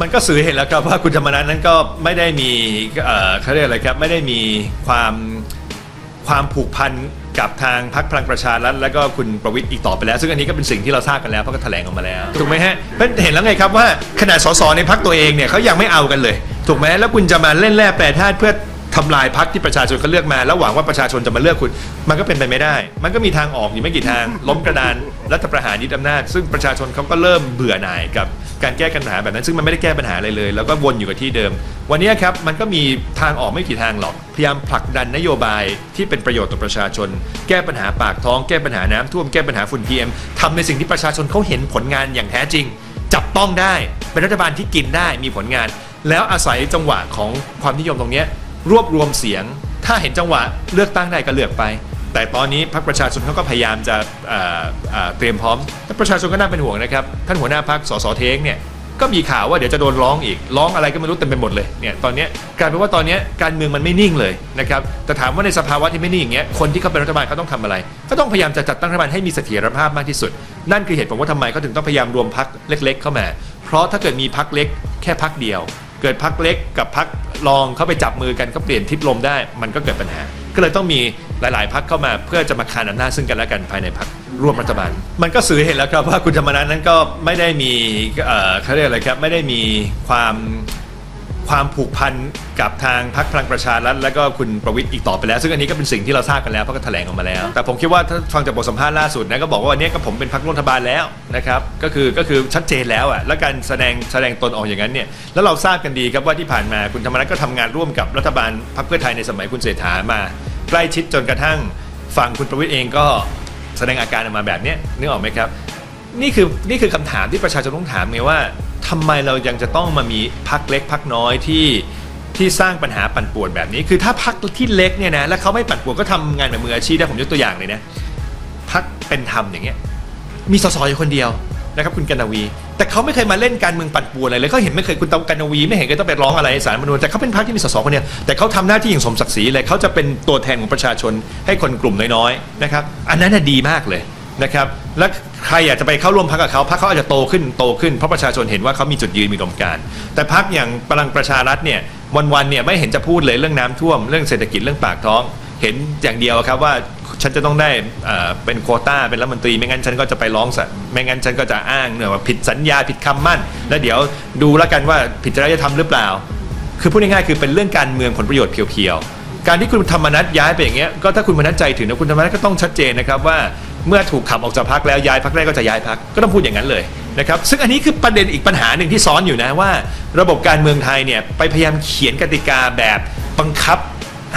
มันก็สื่อเห็นแล้วครับว่าคุณธรรมนัฐนั้นก็ไม่ได้มีเขาเรียกอะไรครับไม่ได้มีความความผูกพันกับทางพรรคพลังประชารัฐแล้วก็คุณประวิทย์อีกต่อไปแล้ว ซึ่งอันนี้ก็เป็นสิ่งที่เราทราบกันแล้วเพราะก็แถลงออกมาแล้วถูกไหมฮะเพราะเห็นแล้วไงครับว่าขนาดสสในพรรคตัวเองเนี่ยเขายังไม่เอากันเลย ถูกไหมแล้วคุณจะมาเล่นแร่แปรธาตุเพื่อทำลายพรรคที่ประชาชนเขาเลือกมา แล้วหวังว่าประชาชนจะมาเลือกคุณ มันก็เป็นไปไม่ได้ มันก็มีทางออกอยู่ไม่กี่ทาง ล้มกระดานรัฐประหารยึดอำนาจ ซึ่งประชาชนเขาก็เริ่มเบื่อหน่ายกับ การแก้ปัญหาแบบนั้นซึ่งมันไม่ได้แก้ปัญหาอะไรเลย แล้วก็วนอยู่กับที่เดิม วันนี้ครับมันก็มีทางออกไม่กี่ทางหรอก พยายามผลักดันนโยบายที่เป็นประโยชน์ต่อประชาชน แก้ปัญหาปากท้องแก้ปัญหาน้ำท่วมแก้ปัญหาฝุ่น PM ทำในสิ่งที่ประชาชนเขาเห็นผลงานอย่างแท้จริง จับต้องได้เป็นรัฐบาลที่กินได้มีผลงาน แล้วอาศัยจังหวะของความนิยมตรงนี้รวบรวมเสียง ถ้าเห็นจังหวะเลือกตั้งได้ก็เลือกไป แต่ตอนนี้พรรคประชาชนเขาก็พยายามจะเตรียมพร้อมแต่ประชาชนก็น่าเป็นห่วงนะครับท่านหัวหน้าพรรคสสเทงเนี่ยก็มีข่าวว่าเดี๋ยวจะโดนร้องอีกร้องอะไรก็ไม่รู้เต็มไปหมดเลยเนี่ยตอนนี้กลายเป็นว่าตอนนี้การเมืองมันไม่นิ่งเลยนะครับแต่ถามว่าในสภาวะที่ไม่นิ่งอย่างเงี้ยคนที่เขาเป็นรัฐบาลเขาต้องทำอะไร ก็ต้องพยายามจะจัดตั้งรัฐบาลให้มีเสถียรภาพมากที่สุด นั่นคือเหตุผลว่าทำไมเขาถึงต้องพยายามรวมพักเล็ก ๆ เข้ามา เพราะถ้าเกิดมีพักเล็กแค่พักเดียว เกิดพักเล็กกับพักรองเข้าไปจับมือกันก็เปลี่ยนทิศลมได้ มันก็เกิดปัญหา ก็เลยต้องมี หลาย ๆพักเข้ามาเพื่อจะมาคานอำนาจซึ่งกันและกันภายในพักร่วมรัฐบาล มันก็สื่อเห็นแล้วครับว่าคุณธรรมนัฐนั้นก็ไม่ได้มีเขาเรียกอะไรครับไม่ได้มีความความผูกพันกับทางพรรคพลังประชารัฐแล้วก็คุณประวิทย์อีกต่อไปแล้ว ซึ่งอันนี้ก็เป็นสิ่งที่เราทราบกันแล้วเพราะก็แถลงออกมาแล้ว แต่ผมคิดว่าถ้าฟังจากบทสัมภาษณ์ล่าสุดนะก็บอกว่าวันนี้ก็ผมเป็นพรรคร่วมรัฐบาลแล้วนะครับก็คือก็คือชัดเจนแล้วอะแล้วการแสดงแสดงตนออกอย่างนั้นเนี่ยแล้วเราทราบกันดีครับว่าที่ผ่านมาคุณธรรมนัฐก็ทำงานร่วมกับรัฐบาลพรรคเพื่อไทยในสมัยคุณเศรษฐามา ใกล้ชิดจนกระทั่งฝั่งคุณประวิทย์เองก็แสดงอาการออกมาแบบเนี้ยนึกออกไหมครับ นี่คือนี่คือคำถามที่ประชาชนต้องถามไงว่าทำไมเรายังจะต้องมามีพักเล็กพักน้อยที่ที่สร้างปัญหาปั่นป่วนแบบนี้ คือถ้าพักที่เล็กเนี่ยนะแล้วเขาไม่ปั่นป่วนก็ทำงานแบบมืออาชีพได้ผมยกตัวอย่างเลยนะพักเป็นธรรมอย่างเงี้ยมีสสอยู่คนเดียวนะครับคุณกนวี แต่เขาไม่เคยมาเล่นการเมืองปั่นป่วนอะไรเลยเขาเห็นไม่เคยคุณตกนวีไม่เห็นเคยต้องไปร้องอะไรสารรัฐธรรมนูญแต่เขาเป็นพรรคที่มีสสคนเดียวแต่เขาทำหน้าที่อย่างสมศักดิ์ศรีเลยเขาจะเป็นตัวแทนของประชาชนให้คนกลุ่มน้อยๆนะครับอันนั้นน่ะดีมากเลยนะครับและใครอยากจะไปเข้าร่วมพักกับเขาพักเขาอาจจะโตขึ้นโตขึ้นเพราะประชาชนเห็นว่าเขามีจุดยืนมีอุดมการ แต่พักอย่างพลังประชารัฐเนี่ยวันๆเนี่ยไม่เห็นจะพูดเลยเรื่องน้ำท่วมเรื่องเศรษฐกิจเรื่องปากท้อง เห็นอย่างเดียวครับว่าฉันจะต้องได้เป็นโควต้าเป็นรัฐมนตรี ไม่งั้นฉันก็จะไปร้องสะไม่งั้นฉันก็จะอ้างเนี่ยว่าผิดสัญญาผิดคำมั่น แล้วเดี๋ยวดูแล้วกันว่าผิดจริยธรรมหรือเปล่า คือพูดง่ายๆคือเป็นเรื่องการเมืองผลประโยชน์เพียวๆการที่คุณธรรมนัฐย้ายไปอย่างเงี้ยก็ถ้าคุณมนัฐใจถึงนะคุณธรรมนัฐก็ต้องชัดเจนนะครับว่าเมื่อถูกขับออกจากพักแล้วย้ายพักแรกก็จะย้ายพักก็ต้องพูดอย่างนั้นเลยนะครับซึ่งอันนี้คือประเด็นอีกปัญหาหนึ่งที่ซ้อนอยู่นะว่า ระบบการเมืองไทยเนี่ยไปพยายามเขียนกติกาแบบบังคับ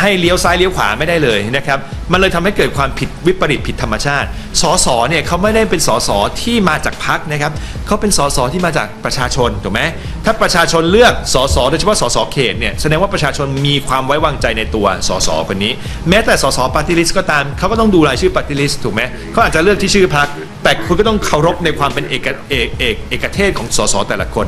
ให้เลี้ยวซ้ายเลี้ยวขวาไม่ได้เลยนะครับ มันเลยทำให้เกิดความผิดวิปริตผิดธรรมชาติ สสเนี่ยเขาไม่ได้เป็นสสที่มาจากพรรคนะครับเขาเป็นสสที่มาจากประชาชนถูกไหมถ้าประชาชนเลือกสสโดยเฉพาะสสเขตเนี่ยแสดงว่าประชาชนมีความไว้วางใจในตัวสสคนนี้ แม้แต่สสปฏิริษก็ตามเขาก็ต้องดูรายชื่อปฏิริษถูกไหมเขาอาจจะเลือกที่ชื่อพรรคแต่คุณก็ต้องเคารพในความเป็นเอกเอกเอกเอกเทศของสสแต่ละคน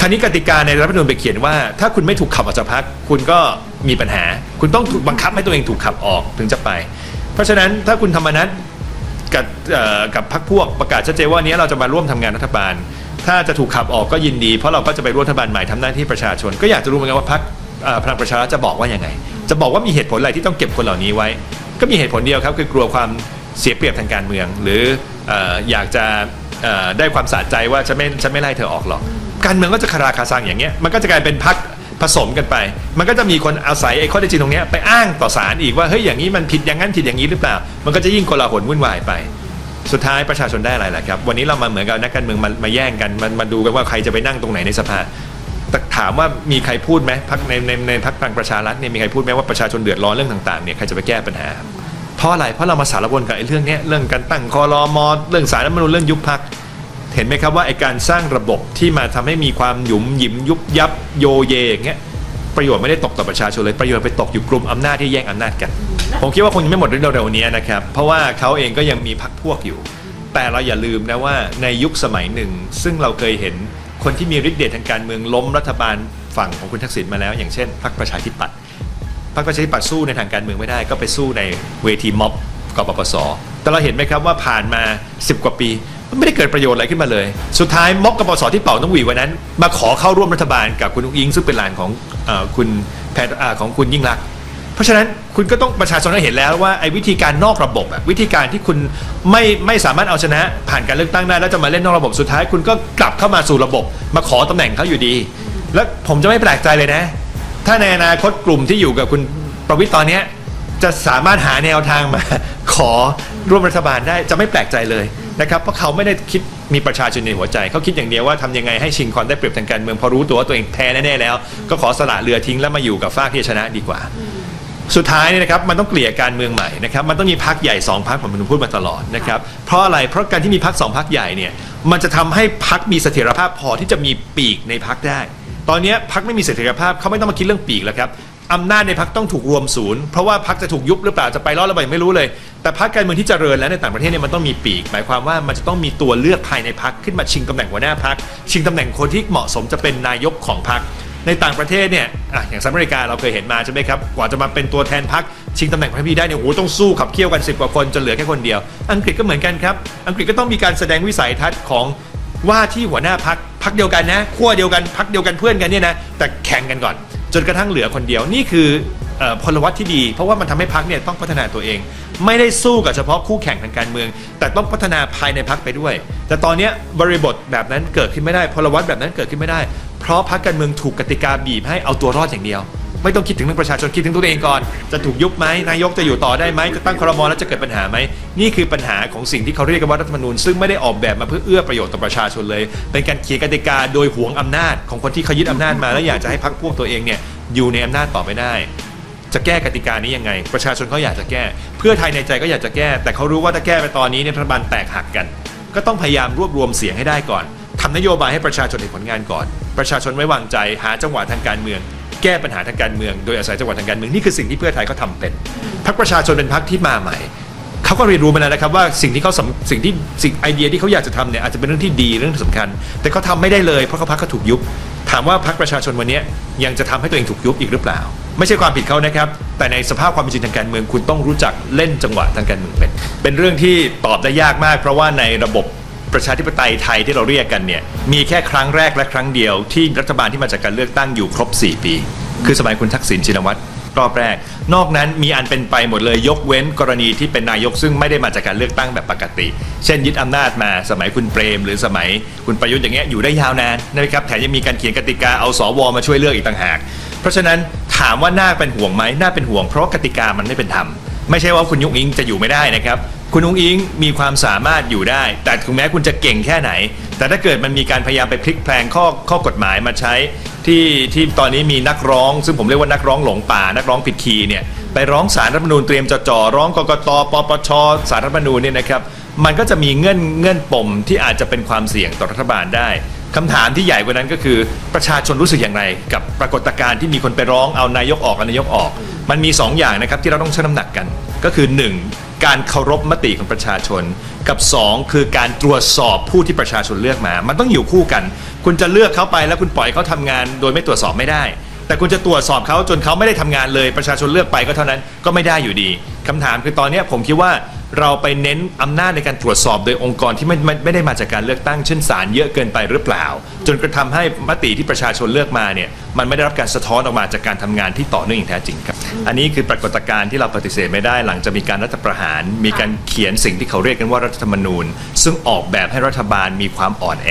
คราวนี้กติกาในรัฐธรรมนูญไปเขียนว่า ถ้าคุณไม่ถูกขับออกจากพักคุณก็ มีปัญหา คุณต้องถูกบังคับให้ตัวเองถูกขับออกถึงจะไป เพราะฉะนั้นถ้าคุณธรรมนัฐกับกับพักพวกประกาศชัดเจนว่านี้เราจะมาร่วมทำงานรัฐบาล ถ้าจะถูกขับออกก็ยินดี เพราะเราก็จะไปร่วมรัฐบาลใหม่ทำหน้าที่ประชาชน ก็อยากจะรู้เหมือนกันว่าพักพลังประชารัฐจะบอกว่ายังไง จะบอกว่ามีเหตุผลอะไรที่ต้องเก็บคนเหล่านี้ไว้ ก็มีเหตุผลเดียวครับคือกลัวความเสียเปรียบทางการเมือง หรืออยากจะได้ความสะใจว่าจะไม่จะไม่ไล่เธอออกหรอกการเมืองก็จะคาราคาซังอย่างเงี้ยมันก็จะกลายเป็นพัก ผสมกันไป มันก็จะมีคนอาศัยไอ้ข้อเท็จจริงตรงนี้ไปอ้างต่อศาลอีกว่าเฮ้ยอย่างนี้มันผิดอย่างนั้นผิดอย่างนี้หรือเปล่า มันก็จะยิ่งโกลาหลวุ่นวายไป สุดท้ายประชาชนได้อะไรล่ะครับ วันนี้เรามาเหมือนกับนักการเมืองมามาแย่งกันมันมาดูกันว่าใครจะไปนั่งตรงไหนในสภาแต่ถามว่ามีใครพูดไหมพักในในในพักพลังประชารัฐเนี่ยมีใครพูดไหมว่าประชาชนเดือดร้อนเรื่องต่างๆเนี่ยใครจะไปแก้ปัญหา เพราะอะไรเพราะเรามาสารวนกับไอ้เรื่องเนี้ยเรื่องการตั้งคอรมอเรื่องสารรัฐมนูญเรื่องยุบพัก เห็นไหมครับว่าไอการสร้างระบบที่มาทำให้มีความหยุมหยิมยุบยับโยเยอย่างเงี้ยประโยชน์ไม่ได้ตกต่อประชาชนเลยประโยชน์ไปตกอยู่กลุ่มอำนาจที่แย่งอำนาจกัน ผมคิดว่าคงยังไม่หมดเรื่องเร็วๆนี้นะครับ เพราะว่าเขาเองก็ยังมีพรรคพวกอยู่ แต่เราอย่าลืมนะว่าในยุคสมัยหนึ่ง ซึ่งเราเคยเห็นคนที่มีฤทธิ์เดชทางการเมืองล้มรัฐบาลฝั่งของคุณทักษิณมาแล้ว อย่างเช่นพรรคประชาธิปัตย์พรรคประชาธิปัตย์สู้ในทางการเมืองไม่ได้ ก็ไปสู้ในเวทีม็อบกปปสแต่เราเห็นไหมครับว่าผ่านมา 10 กว่าปี ไม่ได้เกิดประโยชน์อะไรขึ้นมาเลย สุดท้ายม็อบกปปสที่เป่าต้องหวีวันนั้น มาขอเข้าร่วมรัฐบาลกับคุณอุ้งอิง ซึ่งเป็นหลานของอคุณแพทย์ของคุณยิ่งรัก เพราะฉะนั้นคุณก็ต้องประชาชนก็เห็นแล้วว่าไอ้วิธีการนอกระบบวิธีการที่คุณไม่ไม่สามารถเอาชนะ ผ่านการเลือกตั้งได้แล้วจะมาเล่นนอกระบบสุดท้าย คุณก็กลับเข้ามาสู่ระบบ มาขอตำแหน่งเขาอยู่ดี แล้วผมจะไม่แปลกใจเลยนะ ถ้าในอนาคตกลุ่มที่อยู่กับคุณประวิตรตอนนี้จะสามารถหาแนวทางมาขอร่วมรัฐบาลได้จะไม่แปลกใจเลย นะครับเพราะเขาไม่ได้คิดมีประชาชนในหัวใจ เขาคิดอย่างเดียวว่าทำยังไงให้ชิงความได้เปรียบทางการเมืองพอรู้ตัวว่าตัวเองแพ้แน่ๆแล้ว ก็ขอสละเรือทิ้งแล้วมาอยู่กับฝ้าที่ชนะดีกว่า สุดท้ายเนี่ยนะครับมันต้องเกลี่ยการเมืองใหม่นะครับมันต้องมีพักใหญ่สองพักผมเป็นพูดมาตลอดนะครับเพราะอะไรเพราะการที่มีพักสองพักใหญ่เนี่ยมันจะทำให้พักมีเสถียรภาพพอที่จะมีปีกในพักได้ ตอนนี้พักไม่มีเสถียรภาพเขาไม่ต้องมาคิดเรื่องปีกแล้วครับ อำนาจในพักต้องถูกรวมศูนย์เพราะว่าพักจะถูกยุบหรือเปล่าจะไปรอดหรือเปล่ายังไม่รู้เลย แต่พักการเมืองที่เจริญแล้วในต่างประเทศเนี่ยมันต้องมีปีก หมายความว่ามันจะต้องมีตัวเลือกภายในพักขึ้นมาชิงตำแหน่งหัวหน้าพักชิงตำแหน่งคนที่เหมาะสมจะเป็นนายกของพักในต่างประเทศเนี่ยอะอย่างสหรัฐอเมริกาเราเคยเห็นมาใช่ไหมครับ กว่าจะมาเป็นตัวแทนพักชิงตำแหน่งประธานาธิบดีได้เนี่ยโอ้โหต้องสู้ขับเคี่ยวกัน 10 กว่าคนจนเหลือแค่คนเดียว อังกฤษก็เหมือนกันครับ อังกฤษก็ต้องมีการแสดงวิสัยทัศน์ของว่าที่หัวหน้าพักพักเดียวกันนะขั้วเดียวกันพักเดียวกันเพื่อนกันเนี่ยนะแต่แข่งกันก่อน จนกระทั่งเหลือคนเดียวนี่คืออพลวัตที่ดี เพราะว่ามันทำให้พักเนี่ยต้องพัฒนาตัวเอง ไม่ได้สู้กับเฉพาะคู่แข่งทางการเมือง แต่ต้องพัฒนาภายในพักไปด้วย แต่ตอนนี้บริบทแบบนั้นเกิดขึ้นไม่ได้พลวัตแบบนั้นเกิดขึ้นไม่ได้ เพราะพักการเมืองถูกกติกาบีบให้เอาตัวรอดอย่างเดียว ไม่ต้องคิดถึงเรื่องประชาชนคิดถึงตัวเองก่อน จะถูกยุบไหมนายกจะอยู่ต่อได้ไหมจะตั้งครมแล้วจะเกิดปัญหาไหมนี่คือปัญหาของสิ่งที่เขาเรียกกันว่ารัฐธรรมนูญซึ่งไม่ได้ออกแบบมาเพื่อเอื้อประโยชน์ต่อประชาชนเลย เป็นการเขียนกติกาโดยหวงอำนาจของคนที่เขายึดอำนาจมาแล้วอยากจะให้พักพวกตัวเองเนี่ยอยู่ในอำนาจต่อไปได้จะแก้กติกานี้ยังไง ประชาชนเขาอยากจะแก้ เพื่อไทยในใจก็อยากจะแก้ แต่เขารู้ว่าถ้าแก้ไปตอนนี้เนี่ยรัฐบาลแตกหักกัน ก็ต้องพยายามรวบรวมเสียงให้ได้ก่อนทำนโยบายให้ประชาชนเห็นผลงานก่อน ประชาชนไว้วางใจหาจังหวะทางการเมือง แก้ปัญหาทางการเมืองโดยอาศัยจังหวะทางการเมืองนี่คือสิ่งที่เพื่อไทยเขาทำเป็นพรรคประชาชนเป็นพรรคที่มาใหม่เขาก็เรียนรู้มาแล้วนะครับว่าสิ่งที่เขาส,สิ่งที่สิ่งไอเดียที่เขาอยากจะทำเนี่ยอาจจะเป็นเรื่องที่ดีเรื่องที่สำคัญ แต่เขาทำไม่ได้เลยเพราะเขาพักเขาถูกยุบถามว่าพักประชาชนวันนี้ยังจะทำให้ตัวเองถูกยุบอีกหรือเปล่า ไม่ใช่ความผิดเขานะครับ แต่ในสภาพความเป็นจริงทางการเมือง คุณต้องรู้จักเล่นจังหวะทางการเมืองเป็น เป็นเรื่องที่ตอบได้ยากมาก เพราะว่าในระบบ ประชาธิปไตยไทยที่เราเรียกกันเนี่ยมีแค่ครั้งแรกและครั้งเดียวที่รัฐบาลที่มาจากการเลือกตั้งอยู่ครบ 4 ปี คือสมัยคุณทักษิณชินวัตรรอบแรก นอกนั้นมีอันเป็นไปหมดเลยยกเว้นกรณีที่เป็นนายกซึ่งไม่ได้มาจากการเลือกตั้งแบบปกติ เช่นยึดอำนาจมาสมัยคุณเปรม หรือสมัยคุณประยุทธ์อย่างเงี้ยอยู่ได้ยาวนานนะครับแถมยังมีการเขียนกติกาเอาสวมาช่วยเลือกอีกต่างหาก เพราะฉะนั้นถามว่าน่าเป็นห่วงไหมน่าเป็นห่วงเพราะกติกามันไม่เป็นธรรม ไม่ใช่ว่าคุณยุ้งอิงจะอยู่ไม่ได้นะครับ คุณยุ้งอิงมีความสามารถอยู่ได้ แต่ถึงแม้คุณจะเก่งแค่ไหน แต่ถ้าเกิดมันมีการพยายามไปพลิกแพลงข้อข้อกฎหมายมาใช้ที่ที่ตอนนี้มีนักร้อง ซึ่งผมเรียกว่านักร้องหลงป่า นักร้องผิดคีย์เนี่ยไปร้องสารรัฐธรรมนูญเตรียมจะจ่อร้องกกตปปชสารรัฐธรรมนูญเนี่ยนะครับมันก็จะมีเงื่อนเงื่อนปมที่อาจจะเป็นความเสี่ยงต่อรัฐบาลได้คำถามที่ใหญ่กว่านั้นก็คือประชาชนรู้สึกอย่างไร กับปรากฏการณ์ที่มีคนไปร้องเอานายกออกเอานายกออก มันมี 2 อย่างนะครับที่เราต้องชั่งน้ำหนักกัน ก็คือ 1. การเคารพมติของประชาชน กับ 2 คือการตรวจสอบผู้ที่ประชาชนเลือกมา มันต้องอยู่คู่กัน คุณจะเลือกเขาไปแล้วคุณปล่อยเขาทำงาน โดยไม่ตรวจสอบไม่ได้ แต่คุณจะตรวจสอบเขาจนเขาไม่ได้ทำงานเลยประชาชนเลือกไปก็เท่านั้นก็ไม่ได้อยู่ดีคำถามคือตอนนี้ผมคิดว่า เราไปเน้นอำนาจในการตรวจสอบโดยองค์กรที่ไม่ไม่ไม่ได้มาจากการเลือกตั้งเช่นศาลเยอะเกินไปหรือเปล่า จนกระทำให้มติที่ประชาชนเลือกมาเนี่ยมันไม่ได้รับการสะท้อนออกมาจากการทำงานที่ต่อเนื่องอย่างแท้จริงครับ อันนี้คือปรากฏการณ์ที่เราปฏิเสธไม่ได้หลังจากมีการรัฐประหาร มีการเขียนสิ่งที่เขาเรียกกันว่ารัฐธรรมนูญ ซึ่งออกแบบให้รัฐบาลมีความอ่อนแอ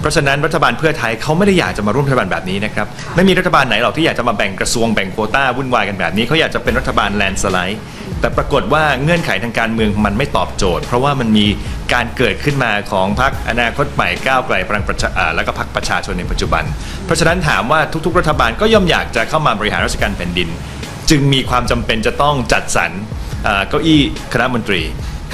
เพราะฉะนั้นรัฐบาลเพื่อไทยเขาไม่ได้อยากจะมาร่วมรัฐบาลแบบนี้นะครับไม่มีรัฐบาลไหนหรอกที่อยากจะมาแบ่งกระทรวงแบ่งโควต้าวุ่นวายกันแบบนี้เขาอยากจะเป็นรัฐบาลแลนด์สไลด์ แต่ปรากฏว่าเงื่อนไขทางการเมืองมันไม่ตอบโจทย์ เพราะว่ามันมีการเกิดขึ้นมาของพรรคอนาคตใหม่ก้าวไกลพลังประชาแล้วก็พรรคประชาชนในปัจจุบัน เพราะฉะนั้นถามว่าทุก ๆ รัฐบาลก็ย่อมอยากจะเข้ามาบริหารราชการแผ่นดิน จึงมีความจำเป็นจะต้องจัดสรรเก้าอี้คณะมนตรี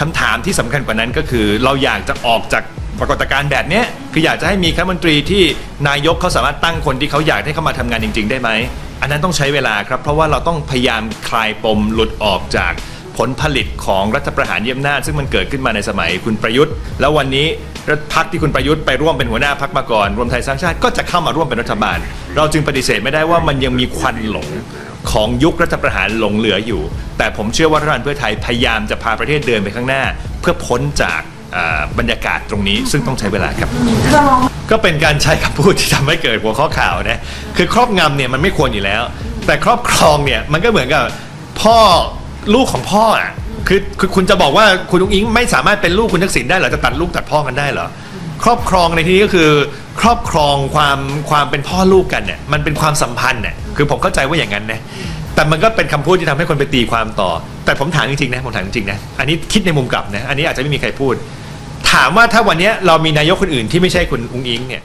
คำถามที่สำคัญกว่านั้นก็คือ เราอยากจะออกจากปรากฏการณ์แบบนี้คืออยากจะให้มีคณะมนตรีที่นายกเขาสามารถตั้งคนที่เขาอยากให้เข้ามาทำงานจริง ๆ ได้ไหม อันนั้นต้องใช้เวลาครับ เพราะว่าเราต้องพยายามคลายปมหลุดออกจากผลผลิตของรัฐประหารเยี่ยมนาจซึ่งมันเกิดขึ้นมาในสมัยคุณประยุทธ์ แล้ววันนี้พักที่คุณประยุทธ์ไปร่วมเป็นหัวหน้าพักมาก่อนรวมไทยสร้างชาติก็จะเข้ามาร่วมเป็นรัฐบาล เราจึงปฏิเสธไม่ได้ว่ามันยังมีควันหลงของยุครัฐประหารหลงเหลืออยู่ แต่ผมเชื่อว่ารัฐบาลเพื่อไทยพยายามจะพาประเทศเดินไปข้างหน้า เพื่อพ้นจาก บรรยากาศตรงนี้ซึ่งต้องใช้เวลาครับเธอมองก็เป็นการใช้คำพูดที่ทำให้เกิดหัวข้อข่าวนะคือครอบงำเนี่ยมันไม่ควรอยู่แล้ว แต่ครอบครองเนี่ยมันก็เหมือนกับพ่อลูกของพ่ออะคือคือคุณจะบอกว่าคุณอุ้งอิงไม่สามารถเป็นลูกคุณทักษิณได้เหรอจะตัดลูกตัดพ่อกันได้เหรอครอบครองในที่นี้ก็คือ ครอบครองความความเป็นพ่อลูกกันเนี่ยมันเป็นความสัมพันธ์เนี่ยคือผมเข้าใจว่าอย่างนั้นนะ แต่มันก็เป็นคำพูดที่ทำให้คนไปตีความต่อ แต่ผมถามจริงๆนะผมถามจริงๆนะอันนี้คิดในมุมกลับนะอันนี้อาจจะไม่มีใครพูด ถามว่าถ้าวันเนี้ยเรามีนายกคนอื่นที่ไม่ใช่คุณอุ้งอิงเนี่ย